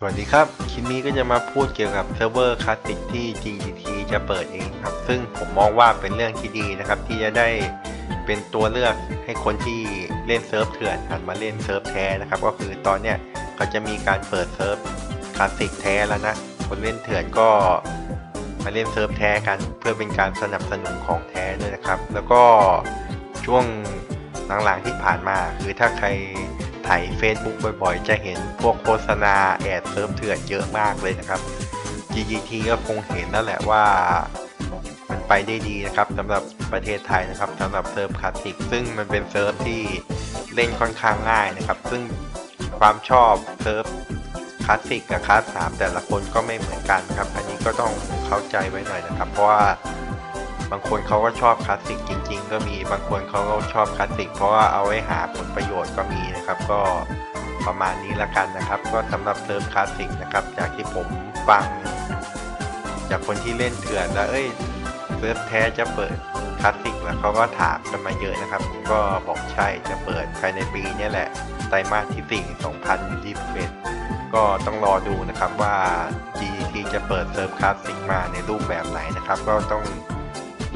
สวัสดีครับ คลิปนี้ก็จะมาพูดเกี่ยวกับเซิร์ฟเวอร์คลาสสิกที่ GGT จะเปิดเองครับ ซึ่งผมมองว่าเป็นเรื่องที่ดีนะครับ ที่จะได้เป็นตัวเลือกให้คนที่เล่นเซิร์ฟเถื่อนหันมาเล่นเซิร์ฟแท้นะครับ ก็คือตอนเนี้ยเขาจะมีการเปิดเซิร์ฟคลาสสิกแท้แล้วนะ คนเล่นเถื่อนก็มาเล่นเซิร์ฟแท้กันเพื่อเป็นการสนับสนุนของแท้ด้วยนะครับ แล้วก็ช่วงหลังๆที่ผ่านมาคือถ้าใคร ถ่าย Facebook บ่อยๆ จะเห็นพวกโฆษณาแอดเซิร์ฟเถื่อนเยอะมากเลยนะครับ GGT ก็คงเห็นแล้วแหละว่ามันไปได้ดีนะครับสำหรับประเทศไทยนะครับสำหรับเซิร์ฟคลาสสิกซึ่งมันเป็นเซิร์ฟที่เล่นค่อนข้างง่ายนะครับ ซึ่งความชอบเซิร์ฟคลาสสิกกับคลาสสามแต่ละคนก็ไม่เหมือนกันครับ อันนี้ก็ต้องเข้าใจไว้หน่อยนะครับ เพราะว่า บางคนเขาก็ชอบคลาสสิกจริง ๆ ก็มีบางคนเขาก็ชอบคลาสสิกเพราะว่าเอาไว้หาผลประโยชน์ก็มีนะครับ ก็ประมาณนี้ละกันนะครับ ก็สำหรับเซิร์ฟคลาสสิกนะครับ จากที่ผมฟัง จากคนที่เล่นเถื่อนแล้วเอ้ยเซิร์ฟแท้จะเปิดคลาสสิกแล้วเขาก็ถามกันมาเยอะนะครับ ก็บอกใช่จะเปิดภายในปีนี้แหละไตรมาสที่ 4 2021 ก็ต้องรอดูนะครับว่า GT จะเปิดเซิร์ฟคลาสสิกมาในรูปแบบไหนนะครับ ก็ต้อง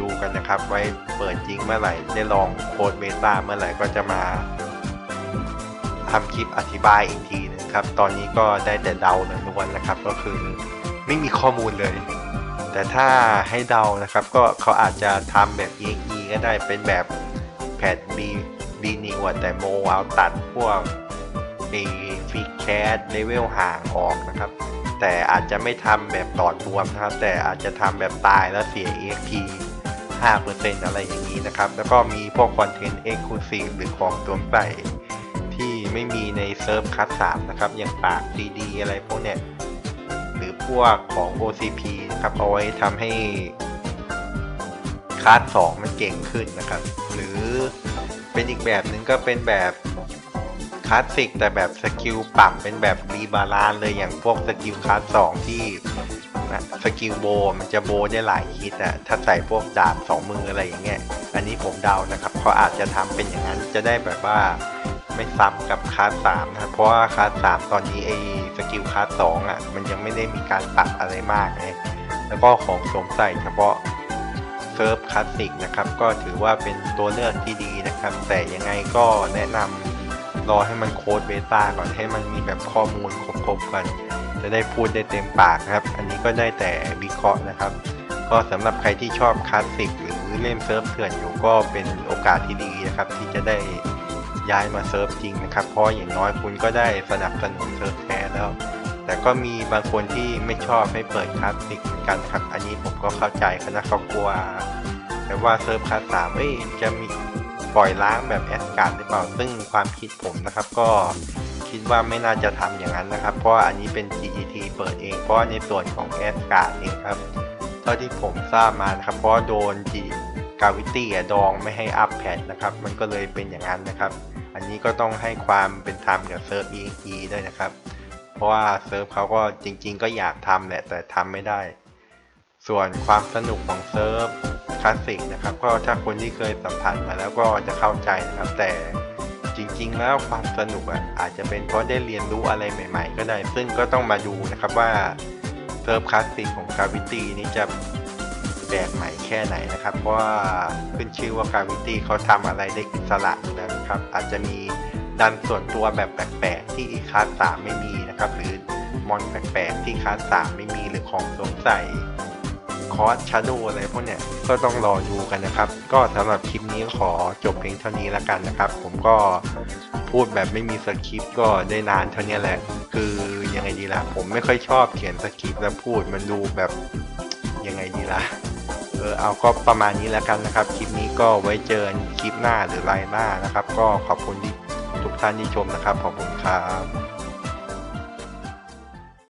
ดูกันนะครับ ไว้เปิดจริงเมื่อไหร่ ได้ลองโค้ดเบต้าเมื่อไหร่ก็จะมาทำคลิปอธิบายอีกทีหนึงครับ ตอนนี้ก็ได้แต่เดาล้วนนะครับ ก็คือไม่มีข้อมูลเลย แต่ถ้าให้เดานะครับ ก็เขาอาจจะทำแบบ EXE ก็ได้เป็นแบบแพด B B นิวแต่โมเอาตัดพวกไอฟีแคสเลเวลห่างออกนะครับ แต่อาจจะไม่ทำแบบต่อรวมนะครับ แต่อาจจะทำแบบตายแล้วเสีย EXP 5%อะไรอย่างนี้นะครับ แล้วก็มีพวกคอนเทนต์ Exclusive หรือของสวมใส่ที่ไม่มีในเซิร์ฟคัส3นะครับ อย่างปาก CD อะไรพวกเนี้ยหรือพวกของ OCP นะครับเอาไว้ทำให้คัส2มันเก่งขึ้นนะครับ หรือเป็นอีกแบบหนึ่งก็เป็นแบบคลาสสิกแต่แบบสกิลปรับเป็นแบบรีบาลานเลยอย่างพวกสกิลคลาส2ที่ นะสกิลโบมันจะโบได้หลายฮิตอะถ้าใส่พวกดาบสองมืออะไรอย่างเงี้ยอันนี้ผมเดานะครับเขาอาจจะทำเป็นอย่างนั้นจะได้แบบว่าไม่ซ้ำกับคาส3นะครับเพราะว่าคาส3ตอนนี้ไอ้สกิลคาส2อะมันยังไม่ได้มีการปรับอะไรมากไงแล้วก็ของสวมใส่เฉพาะเซิร์ฟคลาสสิกนะครับก็ถือว่าเป็นตัวเลือกที่ดีนะครับ แต่ยังไงก็แนะนำรอให้มันโค้ดเบต้าก่อนให้มันมีแบบข้อมูลครบๆก่อน จะได้พูดได้เต็มปากนะครับ อันนี้ก็ได้แต่วิเคราะห์นะครับ ก็สำหรับใครที่ชอบคลาสสิกหรือเล่นเซิร์ฟเถื่อนอยู่ก็เป็นโอกาสที่ดีนะครับ ที่จะได้ย้ายมาเซิร์ฟจริงนะครับ เพราะอย่างน้อยคุณก็ได้สนับสนุนเซิร์ฟแท้แล้ว แต่ก็มีบางคนที่ไม่ชอบให้เปิดคลาสสิกเหมือนกันครับ อันนี้ผมก็เข้าใจเขานะเขากลัวแต่ว่าเซิร์ฟคลาสสามจะมีปล่อยล้างแบบแอสการ์ดหรือเปล่า ซึ่งความคิดผมนะครับก็ คิดว่าไม่น่าจะทำอย่างนั้นนะครับ เพราะอันนี้เป็น GGT เปิดเอง เพราะในส่วนของแอสการ์ดเองครับ เท่าที่ผมทราบมานะครับ เพราะโดนจีกาวิตี้ดองไม่ให้อัพแพดนะครับ มันก็เลยเป็นอย่างนั้นนะครับ อันนี้ก็ต้องให้ความเป็นธรรมกับเซิร์ฟ EXE ด้วยนะครับ เพราะว่าเซิร์ฟเขาก็จริง ๆ ก็อยากทำแหละแต่ทำไม่ได้ ส่วนความสนุกของเซิร์ฟคลาสสิกนะครับ ก็ถ้าคนที่เคยสัมผัสมาแล้วก็จะเข้าใจนะครับแต่ ริง ๆ แล้วความสนุกอะอาจจะเป็นเพราะได้เรียนรู้อะไรใหม่ ๆ ก็ได้ ซึ่งก็ต้องมาดูนะครับว่าเซิร์ฟคลาสสิกของ Gravity นี่จะแปลกใหม่แค่ไหนนะครับ เพราะว่าขึ้นชื่อว่า Gravity เขาทำอะไรได้อิสระอยู่แล้วนะครับ อาจจะมีดันส่วนตัวแบบแปลกๆที่อีคาส3ไม่มีนะครับ หรือมอนแปลกๆที่คาส3ไม่มีหรือของสวมใส่ คอสชาโดอะไรพวกเนี้ยก็ต้องรอดูกันนะครับ ก็สำหรับคลิปนี้ขอจบเพียงเท่านี้แล้วกันนะครับ ผมก็พูดแบบไม่มีสคริปต์ก็ได้นานเท่านี้แหละ คือยังไงดีล่ะ ผมไม่ค่อยชอบเขียนสคริปต์แล้วพูดมันดูแบบยังไงดีล่ะเออเอาก็ประมาณนี้แล้วกันนะครับ คลิปนี้ก็ไว้เจอกันคลิปหน้าหรือไลน์หน้านะครับ ก็ขอบคุณที่ทุกท่านที่ชมนะครับ ขอบคุณครับ